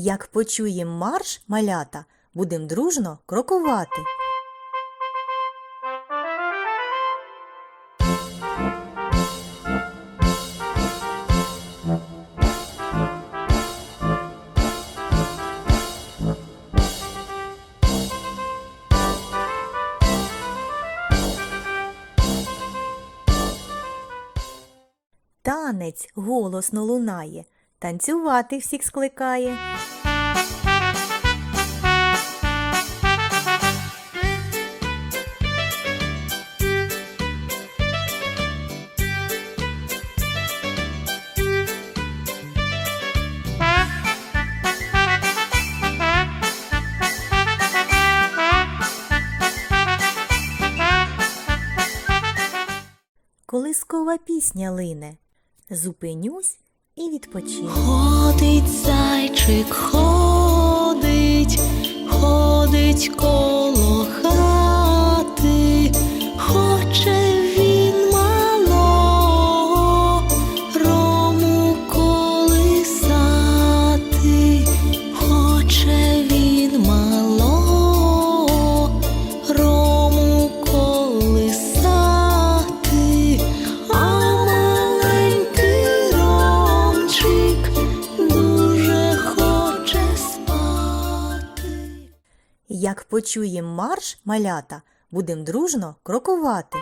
Як почуєм марш, малята, будем дружно крокувати. Танець голосно лунає, танцювати всіх скликає. Колискова пісня лине. Зупинюсь і відпочину. Ходить зайчик, ходить, ходить коло Як почуєм марш, малята, будем дружно крокувати.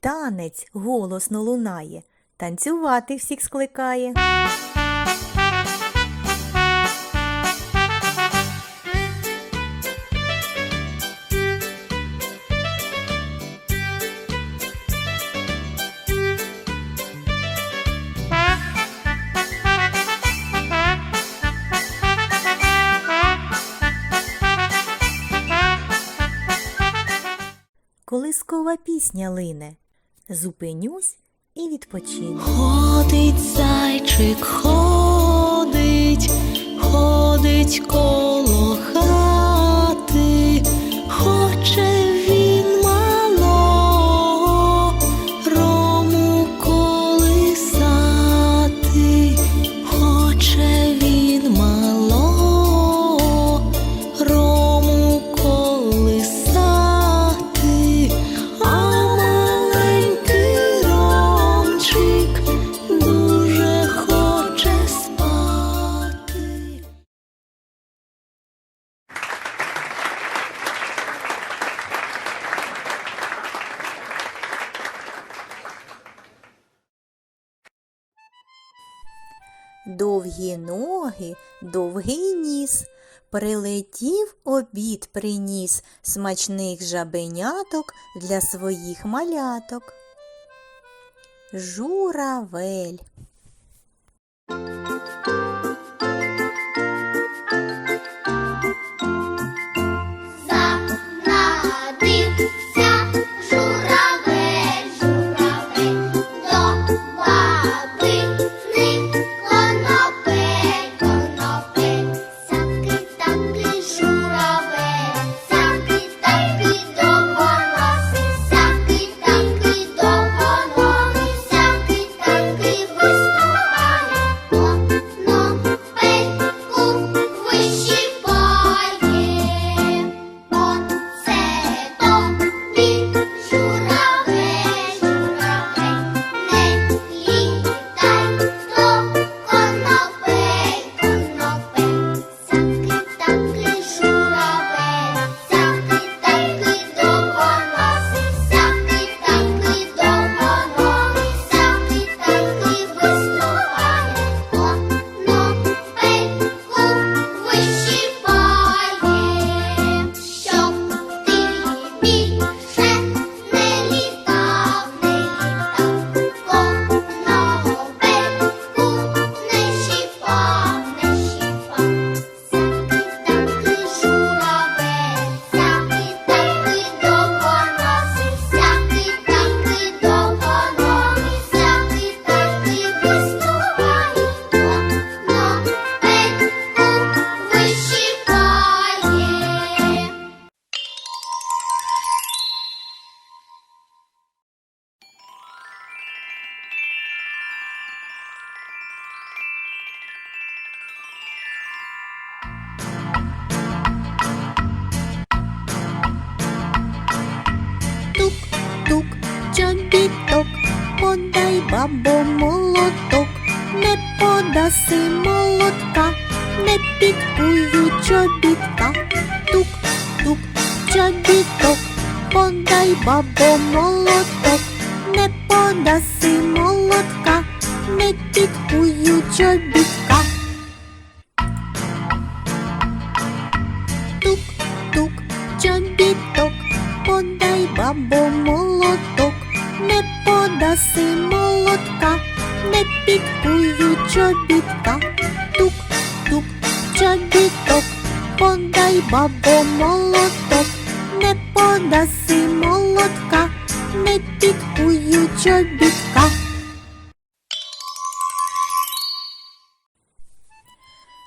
Танець голосно лунає, танцювати всіх скликає. Колискова пісня лине. Зупинюсь і відпочинь. Ходить зайчик, ходить, ходить коло хати, хоче Довгі ноги, довгий ніс. Прилетів обід приніс смачних жабеняток для своїх маляток. Журавель. Бабо, молоток, не подаси молотка, не підкую чобітка. Тук, тук, чобіток, подай бабо, молоток, не подаси молотка, не підкую чобітка. Тук-тук, чобіток, подай бабо молоток, не подаси молотка, не підкую чобітка. Тук-тук, чобіток, подай бабо молоток, не подаси молотка, не підкую чобітка.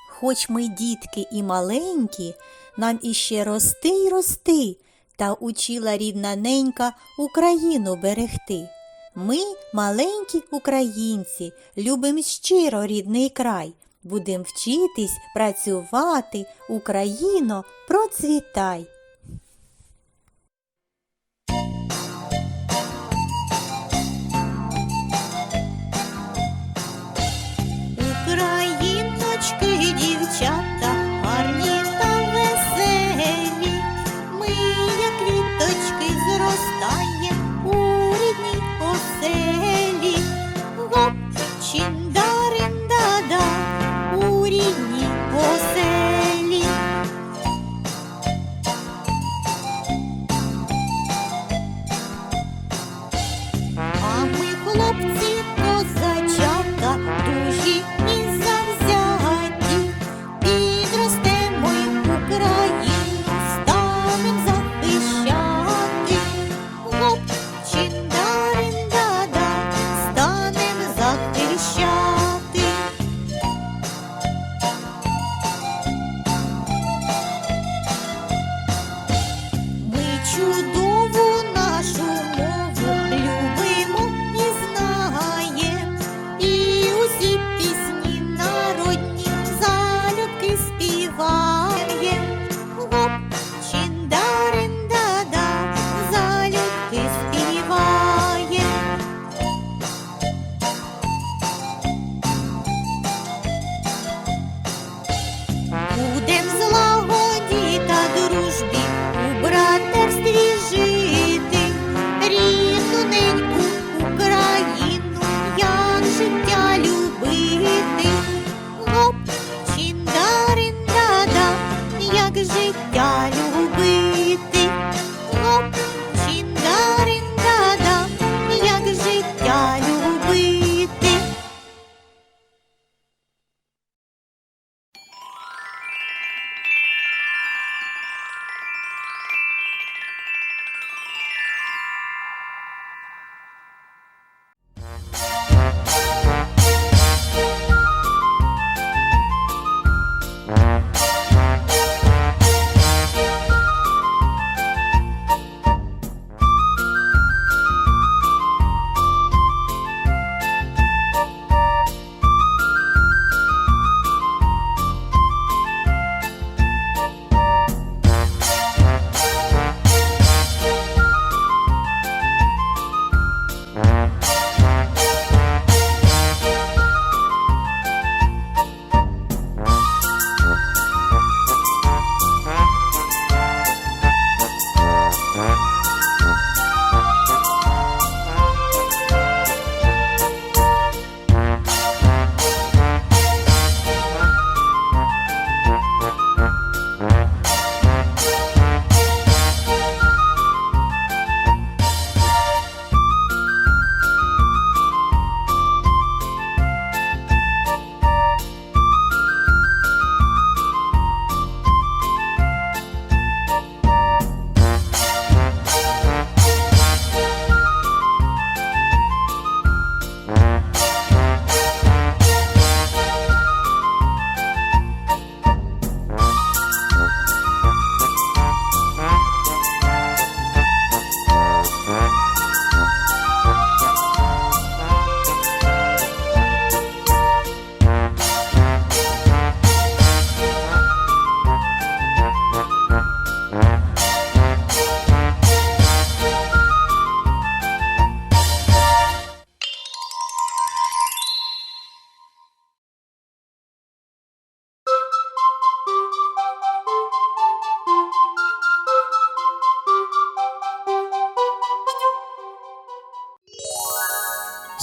Хоч ми дітки і маленькі, нам іще рости й рости, та учила рідна ненька Україну берегти. Ми, маленькі українці, любимо щиро рідний край. Будем вчитись, працювати, Україно, процвітай.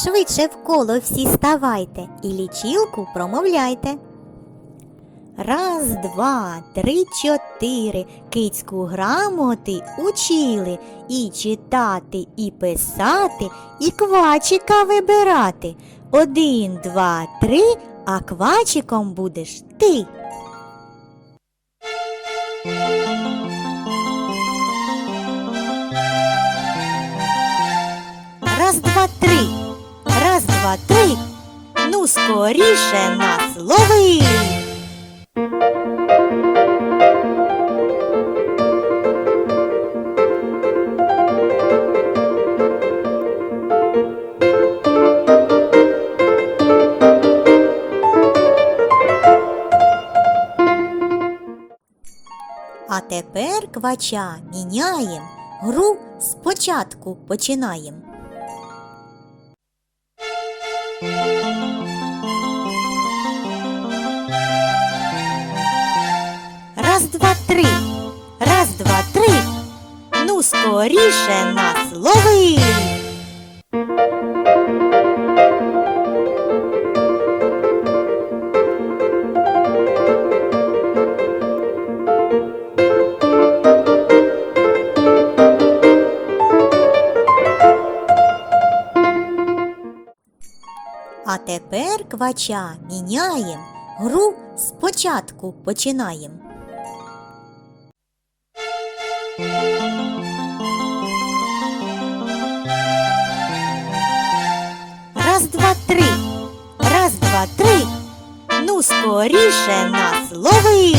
Швидше в коло всі ставайте і лічилку промовляйте. Раз, два, три, чотири. Кицьку грамоти учили і читати, і писати, і квачика вибирати. Один, два, три, а квачиком будеш ти. Раз, два, три. Ну, скоріше нас лови. А тепер квача міняєм, гру спочатку починаєм. Скоріше нас лови. А тепер квача міняєм, гру спочатку починаєм. Два, три. Раз, два, три. Ну, скоріше нас лови.